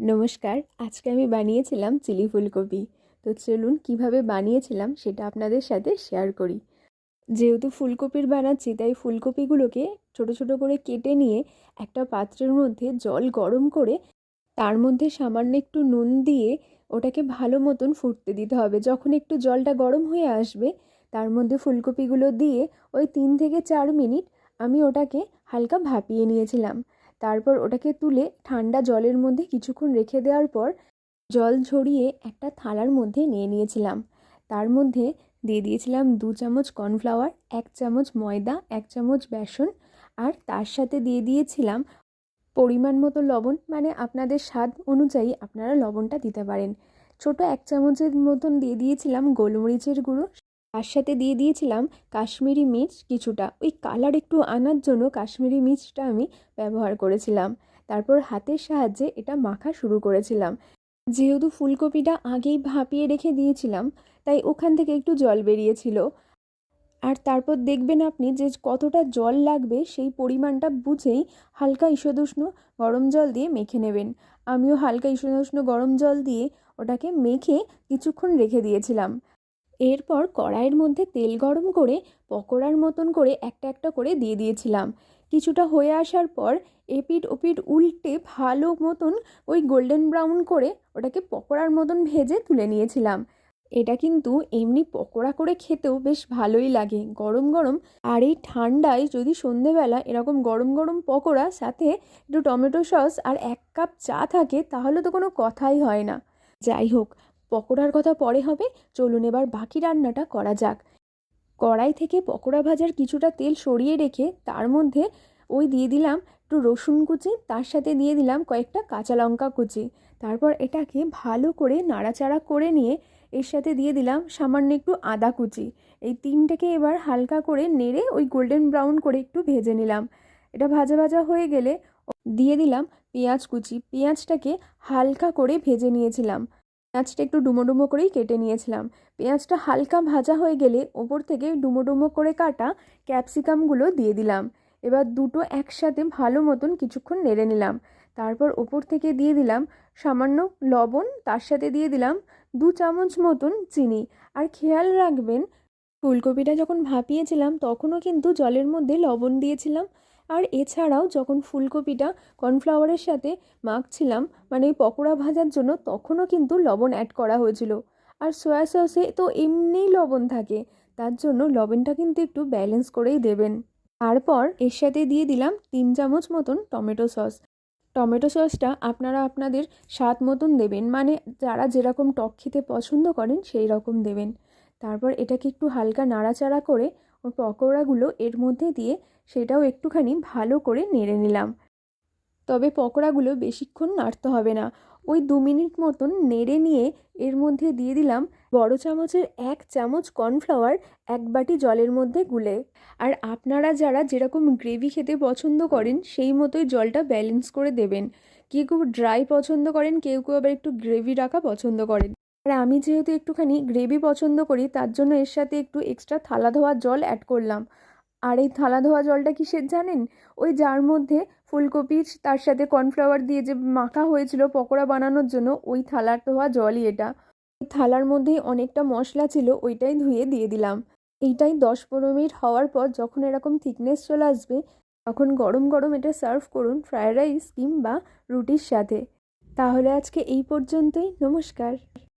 নমস্কার, আজকে আমি বানিয়েছিলাম চিলি ফুলকপি। তো চলুন কীভাবে বানিয়েছিলাম সেটা আপনাদের সাথে শেয়ার করি। যেহেতু ফুলকপির বানাচ্ছি, তাই ফুলকপিগুলোকে ছোট ছোট করে কেটে নিয়ে একটা পাত্রের মধ্যে জল গরম করে তার মধ্যে সামান্য একটু নুন দিয়ে ওটাকে ভালো মতন ফুটতে দিতে হবে। যখন একটু জলটা গরম হয়ে আসবে, তার মধ্যে ফুলকপিগুলো দিয়ে ওই তিন থেকে চার মিনিট আমি ওটাকে হালকা ভাপিয়ে নিয়েছিলাম। তারপর ওটাকে তুলে ঠান্ডা জলের মধ্যে কিছুক্ষণ রেখে দেওয়ার পর জল ঝরিয়ে একটা থালার মধ্যে নিয়ে নিয়েছিলাম। তার মধ্যে দিয়ে দিয়েছিলাম দু চামচ কর্নফ্লাওয়ার, এক চামচ ময়দা, এক চামচ বেসন আর তার সাথে দিয়ে দিয়েছিলাম পরিমাণ মতো লবণ মানে আপনাদের স্বাদ অনুযায়ী আপনারা লবণটা দিতে পারেন। ছোট এক চামচের মতন দিয়ে দিয়েছিলাম গোলমরিচের গুঁড়ো তার সাথে দিয়ে দিয়েছিলাম কাশ্মীরি মির্চ কিছুটা। ওই কালার একটু আনার জন্য কাশ্মীরি মির্চটা আমি ব্যবহার করেছিলাম। তারপর হাতের সাহায্যে এটা মাখা শুরু করেছিলাম। যেহেতু ফুলকপিটা আগেই ভাপিয়ে রেখে দিয়েছিলাম, তাই ওখান থেকে একটু জল বেরিয়েছিল। আর তারপর দেখবেন আপনি যে কতটা জল লাগবে সেই পরিমাণটা বুঝেই হালকা ঈষদুষ্ণ গরম জল দিয়ে মেখে নেবেন। আমিও হালকা ঈষদুষ্ণ গরম জল দিয়ে ওটাকে মেখে কিছুক্ষণ রেখে দিয়েছিলাম। এরপর কড়াইয়ের মধ্যে তেল গরম করে পকোড়ার মতন করে একটা একটা করে দিয়ে দিয়েছিলাম। কিছুটা হয়ে আসার পর এপিট ওপিট উল্টে ভালো মতন ওই গোল্ডেন ব্রাউন করে ওটাকে পকোড়ার মতন ভেজে তুলে নিয়েছিলাম। এটা কিন্তু এমনি পকোড়া করে খেতেও বেশ ভালোই লাগে, গরম গরম। আর এই ঠান্ডায় যদি সন্ধেবেলা এরকম গরম গরম পকোড়া, সাথে একটু টমেটো সস আর এক কাপ চা থাকে, তাহলে তো কোনো কথাই হয় না। যাই হোক পকোড়ার কথা পরে হবে, চলুন এবার বাকি রান্নাটা করা যাক। কড়াই থেকে পকোড়া ভাজার কিছুটা তেল সরিয়ে রেখে তার মধ্যে ওই দিয়ে দিলাম একটু রসুন কুচি, তার সাথে দিয়ে দিলাম কয়েকটা কাঁচা লঙ্কা কুচি। তারপর এটাকে ভালো করে নাড়াচাড়া করে নিয়ে এর সাথে দিয়ে দিলাম সামান্য একটু আদা কুচি। এই তিনটেকে এবার হালকা করে নেড়ে ওই গোল্ডেন ব্রাউন করে একটু ভেজে নিলাম। এটা ভাজা ভাজা হয়ে গেলে দিয়ে দিলাম পেঁয়াজ কুচি। পেঁয়াজটাকে হালকা করে ভেজে নিয়েছিলাম। পেঁয়াজটা একটু ডুমো ডুমো করেই কেটে নিয়েছিলাম। পেঁয়াজটা হালকা ভাজা হয়ে গেলে ওপর থেকে ডুমো ডুমো করে কাটা ক্যাপসিকামগুলো দিয়ে দিলাম। এবার দুটো একসাথে ভালো মতন কিছুক্ষণ নেড়ে নিলাম। তারপর ওপর থেকে দিয়ে দিলাম সামান্য লবণ, তার সাথে দিয়ে দিলাম দু চামচ মতন চিনি। আর খেয়াল রাখবেন, ফুলকপিটা যখন ভাপিয়েছিলাম তখনও কিন্তু জলের মধ্যে লবণ দিয়েছিলাম। আর এছাড়াও যখন ফুলকপিটা কর্নফ্লাওয়ারের সাথে মাখছিলাম মানে পকোড়া ভাজার জন্য তখনও কিন্তু লবণ অ্যাড করা হয়েছিল। আর সয়া সসে তো এমনিই লবণ থাকে, তার জন্য লবণটা কিন্তু একটু ব্যালেন্স করেই দেবেন। তারপর এর সাথে দিয়ে দিলাম তিন চামচ মতন টমেটো সস টমেটো সসটা আপনারা আপনাদের স্বাদ মতন দেবেন মানে যারা যেরকম টক খেতে পছন্দ করেন সেই রকম দেবেন। তারপর এটাকে একটু হালকা নাড়াচাড়া করে পকোড়াগুলো এর মধ্যে দিয়ে সেটাও একটুখানি ভালো করে নেড়ে নিলাম। তবে পকোড়াগুলো বেশিক্ষণ নাড়তে হবে না। ওই দু মিনিট মতন নেড়ে নিয়ে এর মধ্যে দিয়ে দিলাম বড় চামচের এক চামচ কর্নফ্লাওয়ার এক বাটি জলের মধ্যে গুলে। আর আপনারা যারা যেরকম গ্রেভি খেতে পছন্দ করেন, সেই মতোই জলটা ব্যালেন্স করে দেবেন। কেউ কেউ ড্রাই পছন্দ করেন, কেউ কেউ আবার একটু গ্রেভি রাখা পছন্দ করেন। আর আমি যেহেতু একটুখানি গ্রেভি পছন্দ করি, তার জন্য এর সাথে একটু এক্সট্রা থালা ধোয়া জল অ্যাড করলাম। আর এই থালা ধোয়া জলটা কিসের জানেন? ওই যার মধ্যে ফুলকপি, তার সাথে কর্নফ্লাওয়ার দিয়ে যে মাখা হয়েছিল পকোড়া বানানোর জন্য, ওই থালার ধোয়া জলই এটা। থালার মধ্যেই অনেকটা মশলা ছিল, ওইটাই ধুয়ে দিয়ে দিলাম। এইটাই দশ পনেরো মিনিট হওয়ার পর যখন এরকম থিকনেস চলে আসবে, তখন গরম গরম এটা সার্ভ করুন ফ্রায়েড রাইস কিংবা রুটির সাথে। তাহলে আজকে এই পর্যন্তই, নমস্কার।